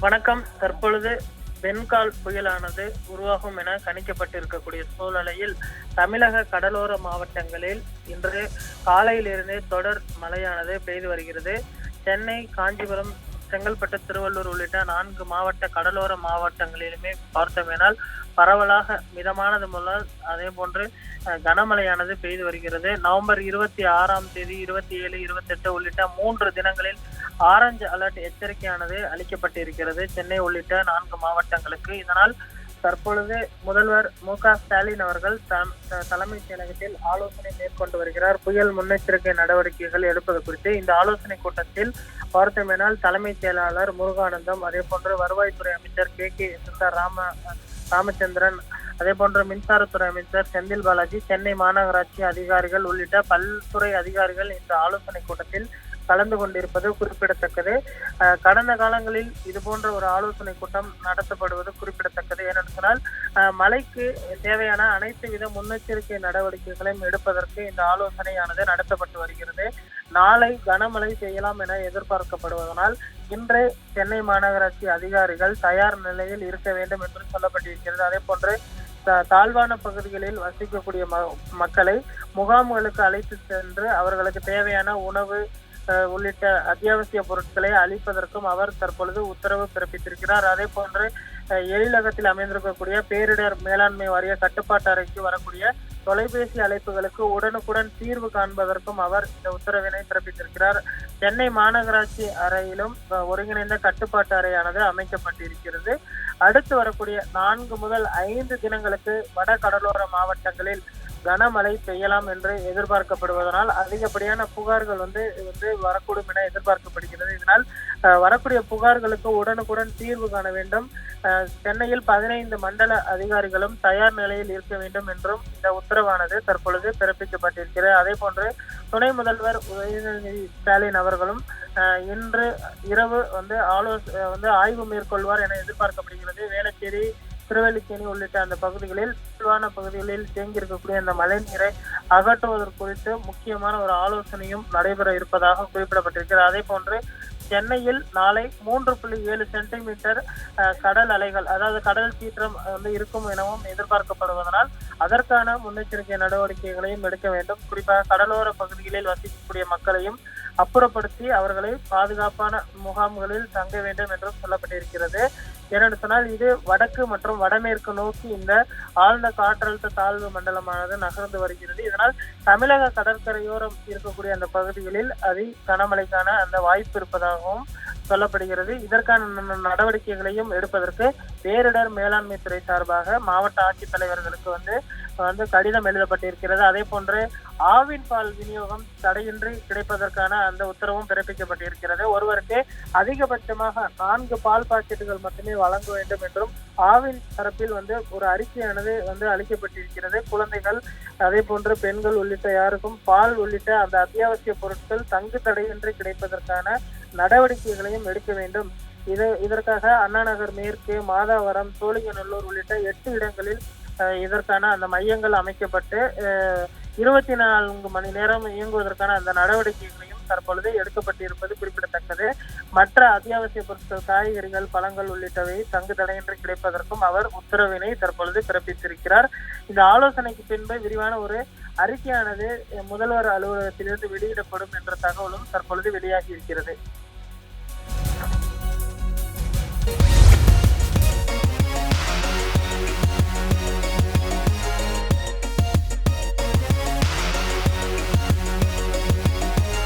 வணக்கம். தற்பொழுது பென்கால் புயலானது உருவாகும் என கணிக்கப்பட்டிருக்கக்கூடிய சூழ்நிலையில் தமிழக கடலோர மாவட்டங்களில் இன்று காலையிலிருந்தே தொடர் மழையானது பெய்து வருகிறது. சென்னை காஞ்சிபுரம் செங்கல்பட்டு திருவள்ளூர் உள்ளிட்ட நான்கு மாவட்ட கடலோர மாவட்டங்களிலுமே பார்த்தோமேனால் பரவலாக மிதமானது முதல் அதே போன்று கனமழையானது பெய்து வருகிறது. நவம்பர் இருபத்தி ஆறாம் தேதி இருபத்தி ஏழு இருபத்தெட்டு உள்ளிட்ட மூன்று தினங்களில் ஆரஞ்சு அலர்ட் எச்சரிக்கையானது அளிக்கப்பட்டிருக்கிறது. சென்னை உள்ளிட்ட நான்கு மாவட்டங்களுக்கு. இதனால் தற்பொழுது முதல்வர் மு க ஸ்டாலின் அவர்கள் தம்- தலைமைச் செயலகத்தில் ஆலோசனை மேற்கொண்டு வருகிறார். புயல் முன்னெச்சரிக்கை நடவடிக்கைகள் எடுப்பது குறித்து இந்த ஆலோசனை கூட்டத்தில் பார்த்தோமேனால் தலைமைச் செயலாளர் முருகானந்தம் அதே போன்று வருவாய்த்துறை அமைச்சர் கே. கே. சுந்தர் ராம ராமச்சந்திரன் அதே போன்று மின்சாரத்துறை அமைச்சர் செந்தில் பாலாஜி சென்னை மாநகராட்சி அதிகாரிகள் உள்ளிட்ட பல்துறை அதிகாரிகள் இந்த ஆலோசனை கூட்டத்தில் கலந்து கொண்டிருப்பது குறிப்பிடத்தக்கது. கடந்த காலங்களில் இது போன்ற ஒரு ஆலோசனை கூட்டம் நடத்தப்படுவது குறிப்பிடத்தக்கது. ஏனென்று சொன்னால் மழைக்கு தேவையான அனைத்து வித முன்னெச்சரிக்கை நடவடிக்கைகளையும் எடுப்பதற்கு இந்த ஆலோசனையானது நடத்தப்பட்டு வருகிறது. நாளை கனமழை செய்யலாம் என எதிர்பார்க்கப்படுவதனால் இன்று சென்னை மாநகராட்சி அதிகாரிகள் தயார் நிலையில் இருக்க வேண்டும் என்று சொல்லப்பட்டிருக்கிறது. அதே போன்று தாழ்வான பகுதிகளில் வசிக்கக்கூடிய மக்களை முகாம்களுக்கு அழைத்து சென்று அவர்களுக்கு தேவையான உணவு உள்ளிட்ட அத்தியாவசிய பொருட்களை அளிப்பதற்கும் அவர் தற்பொழுது உத்தரவு பிறப்பித்திருக்கிறார். அதே போன்று எழிலகத்தில் அமைந்திருக்கக்கூடிய பேரிடர் மேலாண்மை வாரிய கட்டுப்பாட்டு அறைக்கு வரக்கூடிய தொலைபேசி அழைப்புகளுக்கு உடனுக்குடன் தீர்வு காண்பதற்கும் அவர் இந்த உத்தரவினை பிறப்பித்திருக்கிறார். சென்னை மாநகராட்சி அறையிலும் ஒருங்கிணைந்த கட்டுப்பாட்டு அறையானது அமைக்கப்பட்டிருக்கிறது. அடுத்து வரக்கூடிய நான்கு முதல் ஐந்து தினங்களுக்கு வட கடலோர மாவட்டங்களில் கனமழை பெய்யலாம் என்று எதிர்பார்க்கப்படுவதனால் அதிகப்படியான புகார்கள் வந்து வந்து வரக்கூடும் என எதிர்பார்க்கப்படுகிறது. இதனால் வரக்கூடிய புகார்களுக்கு உடனுக்குடன் தீர்வு காண வேண்டும். சென்னையில் பதினைந்து மண்டல அதிகாரிகளும் தயார் நிலையில் இருக்க வேண்டும் என்றும் இந்த உத்தரவானது தற்பொழுது பிறப்பிக்கப்பட்டிருக்கிறது. அதே போன்று துணை முதல்வர் உதயநிதி ஸ்டாலின் அவர்களும் இன்று இரவு வந்து ஆலோச வந்து ஆய்வு மேற்கொள்வார் என எதிர்பார்க்கப்படுகிறது. வேளச்சேரி திருவல்லிக்கேணி உள்ளிட்ட அந்த பகுதிகளில் தாழ்வான பகுதிகளில் தேங்கியிருக்கக்கூடிய அந்த மழை நீரை அகற்றுவதற்கு குறித்து முக்கியமான ஒரு ஆலோசனையும் நடைபெற இருப்பதாக குறிப்பிடப்பட்டிருக்கிறது. அதே போன்று சென்னையில் நாளை மூன்று புள்ளி ஏழு சென்டிமீட்டர் கடல் அலைகள் அதாவது கடல் சீற்றம் வந்து இருக்கும் எனவும் எதிர்பார்க்கப்படுவதனால் அதற்கான முன்னெச்சரிக்கை நடவடிக்கைகளையும் எடுக்க வேண்டும். குறிப்பாக கடலோர பகுதிகளில் வசிக்கக்கூடிய மக்களையும் அப்புறப்படுத்தி அவர்களை பாதுகாப்பான முகாம்களில் தங்க வேண்டும் என்றும் சொல்லப்பட்டிருக்கிறது. ஏனென்று சொன்னால் இது வடக்கு மற்றும் வடமேற்கு நோக்கி இந்த ஆழ்ந்த காற்றழுத்த தாழ்வு மண்டலமானது நகர்ந்து வருகிறது. இதனால் தமிழக கடற்கரையோரம் இருக்கக்கூடிய அந்த பகுதிகளில் அதி கனமழைக்கான அந்த வாய்ப்பு இருப்பதாகவும் சொல்லப்படுகிறது. இதற்கான நடவடிக்கைகளையும் எடுப்பதற்கு பேரிடர் மேலாண்மை துறை சார்பாக மாவட்ட ஆட்சித்தலைவர்களுக்கு வந்து வந்து கடிதம் எழுதப்பட்டிருக்கிறது. அதே போன்று ஆவின் பால் விநியோகம் தடையின்றி கிடைப்பதற்கான அந்த உத்தரவும் பிறப்பிக்கப்பட்டிருக்கிறது. ஒருவருக்கு அதிகபட்சமாக நான்கு பால் பாக்கெட்டுகள் மட்டுமே வழங்க வேண்டும் என்றும் ஆவின் தரப்பில் வந்து ஒரு அறிக்கையானது வந்து அளிக்கப்பட்டிருக்கிறது. குழந்தைகள் அதே போன்று பெண்கள் உள்ளிட்ட யாருக்கும் பால் உள்ளிட்ட அந்த அத்தியாவசிய பொருட்கள் தங்கு தடையின்றி கிடைப்பதற்கான நடவடிக்கைகளையும் எடுக்க வேண்டும். இது இதற்காக அண்ணா நகர் மேற்கு மாதாவரம் சோழிங்கநல்லூர் உள்ளிட்ட எட்டு இடங்களில் இதற்கான அந்த மையங்கள் அமைக்கப்பட்டு இருபத்தி நான்கு மணி நேரம் இயங்குவதற்கான அந்த நடவடிக்கைகளையும் தற்பொழுது எடுக்கப்பட்டிருப்பது குறிப்பிடத்தக்கது. மற்ற அத்தியாவசிய பொருட்கள் காய்கறிகள் பழங்கள் உள்ளிட்டவை தங்கு தடையின்றி கிடைப்பதற்கும் அவர் உத்தரவினை தற்பொழுது பிறப்பித்திருக்கிறார். இந்த ஆலோசனைக்கு பின்பு விரிவான ஒரு அறிக்கையானது முதல்வர் அலுவலகத்திலிருந்து வெளியிடப்படும் என்ற தகவலும் தற்பொழுது வெளியாகி இருக்கிறது.